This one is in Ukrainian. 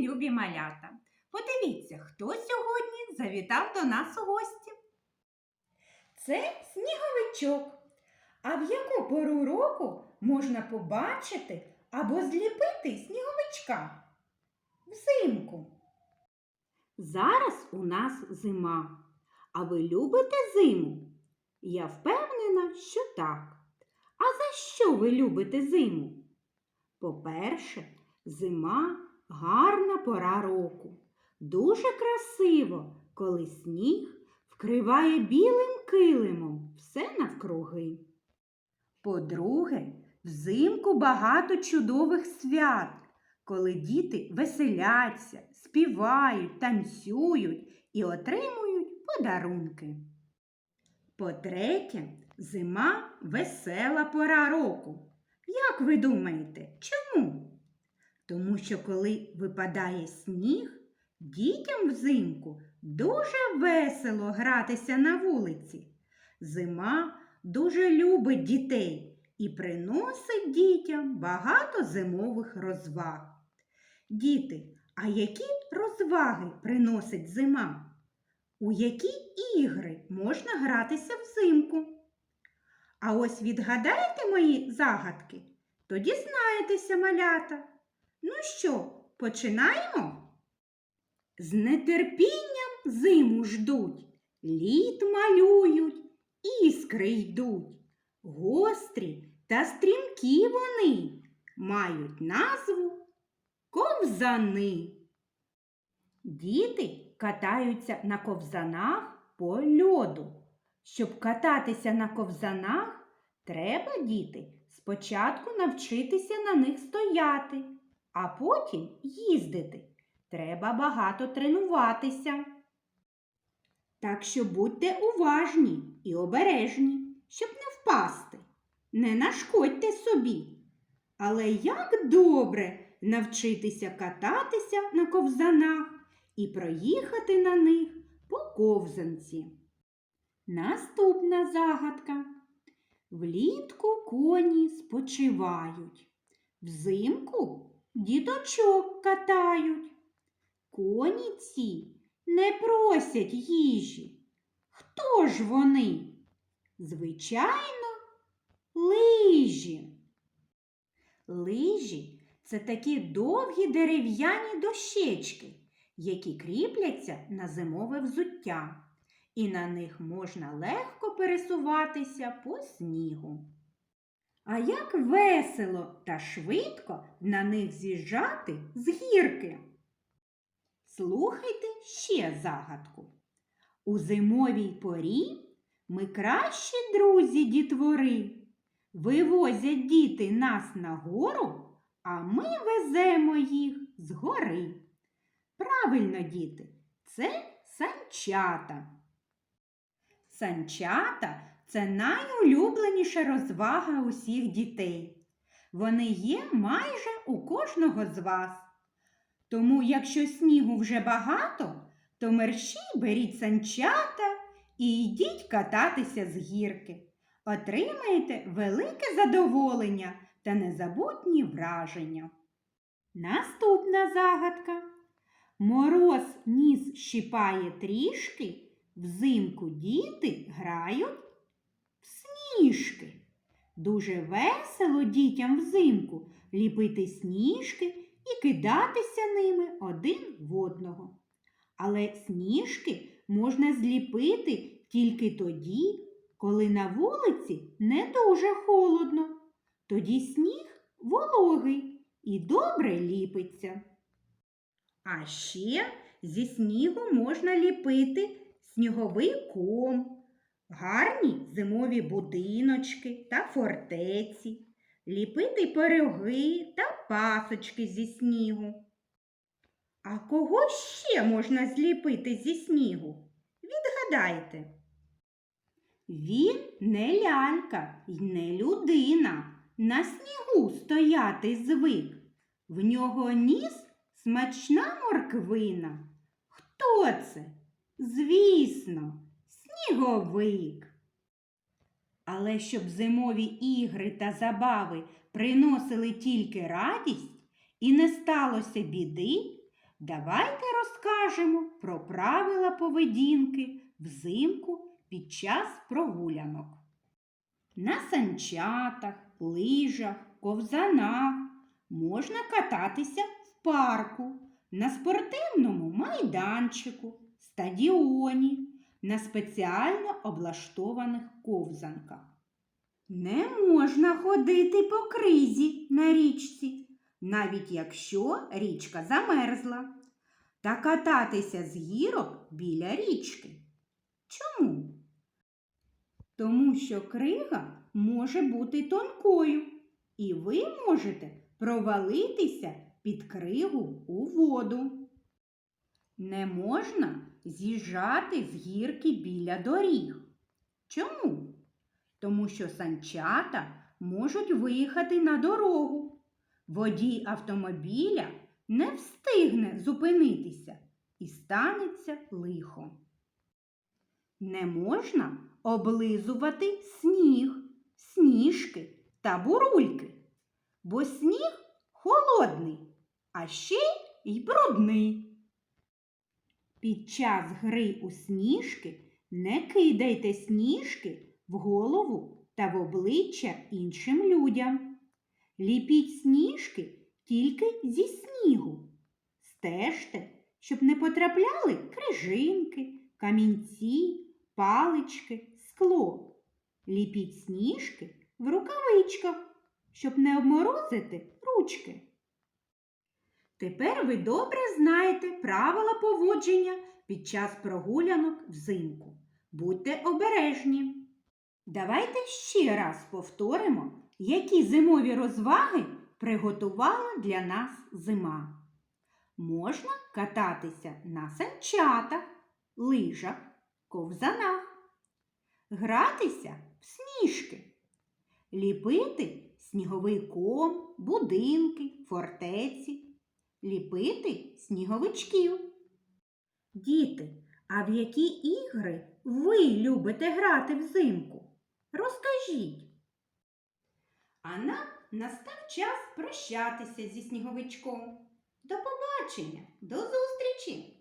любі малята! Подивіться, хто сьогодні завітав до нас у гості. Це сніговичок. А в яку пору року можна побачити або зліпити сніговичка? Взимку. Зараз у нас зима. А ви любите зиму? Я впевнена, що так. А за що ви любите зиму? По-перше, зима гарна пора року. Дуже красиво, коли сніг вкриває білим килимом все навкруги. По-друге, взимку багато чудових свят, коли діти веселяться, співають, танцюють і отримують подарунки. По-третє, зима весела пора року. Як ви думаєте, чому? Тому що коли випадає сніг, дітям взимку дуже весело гратися на вулиці. Зима дуже любить дітей і приносить дітям багато зимових розваг. Діти, а які розваги приносить зима? У які ігри можна гратися взимку? А ось відгадаєте мої загадки? Тоді знаєтеся, малята. Ну що, починаємо? З нетерпінням зиму ждуть, літ малюють, іскри йдуть. Гострі та стрімкі вони мають назву ковзани. Діти катаються на ковзанах по льоду. Щоб кататися на ковзанах, треба, діти, спочатку навчитися на них стояти, а потім їздити. Треба багато тренуватися. Так що будьте уважні і обережні, щоб не впасти. Не нашкодьте собі. Але як добре навчитися кататися на ковзанах і проїхати на них по ковзанці. Наступна загадка. Влітку коні спочивають, взимку діточок катають. Коні ці не просять їжі. Хто ж вони? Звичайно, лижі. Лижі це такі довгі дерев'яні дощечки, які кріпляться на зимове взуття, і на них можна легко пересуватися по снігу. А як весело та швидко на них з'їжджати з гірки. Слухайте ще загадку. У зимовій порі ми кращі друзі дітвори. Вивозять діти нас на гору, а ми веземо їх з гори. Правильно, діти, це санчата. Санчата це найулюбленіша розвага усіх дітей. Вони є майже у кожного з вас. Тому, якщо снігу вже багато, то мерщій беріть санчата і йдіть кататися з гірки. Отримаєте велике задоволення та незабутні враження. Наступна загадка. Мороз ніс щипає трішки, взимку діти грають сніжки. Дуже весело дітям взимку ліпити сніжки і кидатися ними один в одного. Але сніжки можна зліпити тільки тоді, коли на вулиці не дуже холодно. Тоді сніг вологий і добре ліпиться. А ще зі снігу можна ліпити сніговий ком, гарні зимові будиночки та фортеці, ліпити пироги та пасочки зі снігу. А кого ще можна зліпити зі снігу? Відгадайте. Він не лялька й не людина. На снігу стояти звик. В нього ніс смачна морквина. Хто це? Звісно, сніговик. Але щоб зимові ігри та забави приносили тільки радість і не сталося біди, давайте розкажемо про правила поведінки взимку під час прогулянок. На санчатах, лижах, ковзанах можна кататися в парку, на спортивному майданчику, стадіоні, на спеціально облаштованих ковзанках. Не можна ходити по кризі на річці, навіть якщо річка замерзла, та кататися з гірок біля річки. Чому? Тому що крига може бути тонкою, і ви можете провалитися під кригу у воду. Не можна з'їжджати з гірки біля доріг. Чому? Тому що санчата можуть виїхати на дорогу. Водій автомобіля не встигне зупинитися і станеться лихо. Не можна облизувати сніг, сніжки та бурульки, бо сніг холодний, а ще й брудний. Під час гри у сніжки не кидайте сніжки в голову та в обличчя іншим людям. Ліпіть сніжки тільки зі снігу. Стежте, щоб не потрапляли крижинки, камінці, палички, скло. Ліпіть сніжки в рукавичках, щоб не обморозити ручки. Тепер ви добре знаєте правила поводження під час прогулянок взимку. Будьте обережні. Давайте ще раз повторимо, які зимові розваги приготувала для нас зима. Можна кататися на санчатах, лижах, ковзанах, гратися в сніжки, ліпити сніговий ком, будинки, фортеці, ліпити сніговичків. Діти, а в які ігри ви любите грати взимку? Розкажіть. А нам настав час прощатися зі сніговичком. До побачення, до зустрічі!